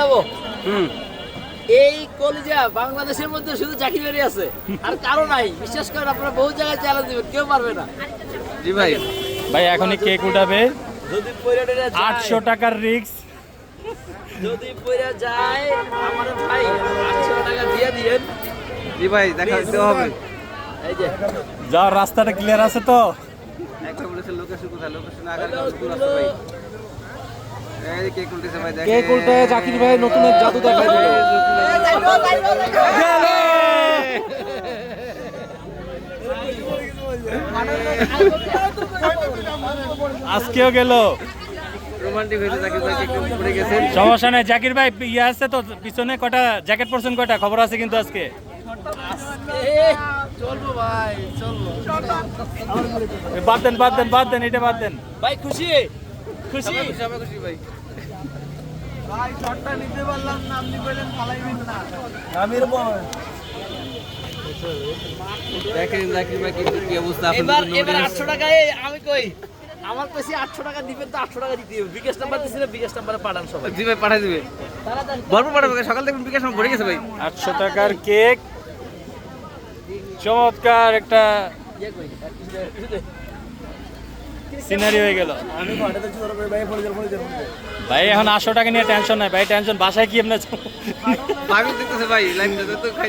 পাল্টাবো হুম। এই কলিজা বাংলাদেশের মধ্যে শুধু চাকরি ভাই আছে আর কারও নাই। বিশ্বাস করেন আপনারা বহু জায়গায় চ্যালেঞ্জ দিবেন কেউ পারবে না। জি ভাই। ভাই এখনই কেক উঠাবে যদি আটশো টাকার রিক্স যদি পয়রা যায় আমার ভাই আটশো টাকা দিয়ে দিয়েন জি ভাই দেখা দিতে হবে। এই যে। যা রাস্তাটা ক্লিয়ার আছে তো? একটা বলেছে লোকেশন কোথায়? লোকেশন আগার ভাই। কেক উল্টায় জাকির ভাই নতুন এক জাদু দেখাই দিল। আজকেও গেল। রোমান্টিক জাকির ভাই কেক পড়ে গেছেন সমস্যা নেই জাকির ভাই ইয়ে আছে তো পিছনে কটা জ্যাকেট পরছেন কটা খবর আছে কিন্তু আজকে। এ, চলবো ভাই চলবো এ, বাদ দেন বাদ দেন বাদ দেন এটা বাদ দেন। ভাই খুশি? খুশি? সবাই খুশি ভাই। দেখেন জাকির ভাই কিন্তু কি অবস্থা এবার এবার নোটিস আটশো টাকায় আমি কই? আমার কাছে আটশো টাকা দিবেন তো আটশো টাকা দিতে হবে। বিকাশ নাম্বার দিছিলে বিকাশ নাম্বারে পাঠান সবাই। জি ভাই পাঠাই দিবে। তাড়াতাড়ি। ভরপুর পাঠাবে সকাল থেকে বিকাশ আমার ভরে গেছে ভাই। আটশো টাকার কেক। চমৎকার একটা ইয়ে কই, আর কিছু দে- কিছু দে। সিনারি হয়ে গেল। ভাই এখন আটশো টাকা নিয়ে টেনশন নাই। ভাই টেনশন বাসায় কি আপনার ভাবি দেখতেছে ভাই লাইন তো খাই